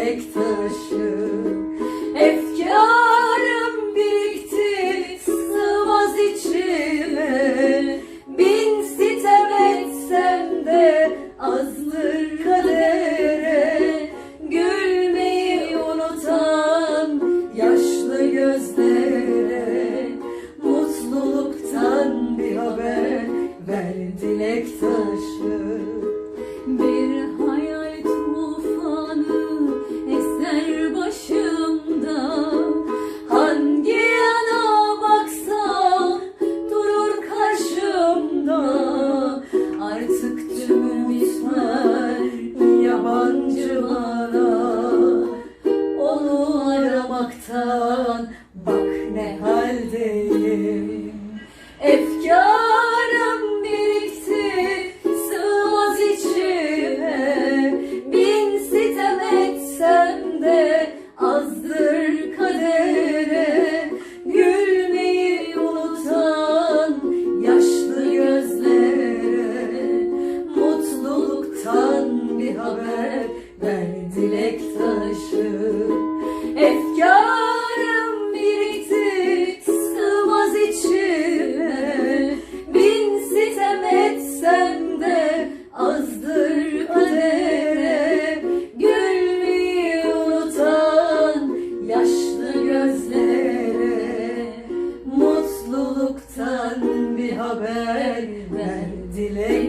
dilek taşı aramaktan bak ne haldeyim Efkarım birikti sığmaz içime. Bin sitem etsem de azdır kadere. Gülmeyi unutan yaşlı gözlere. Mutluluktan bir haber ver dilek taşı jile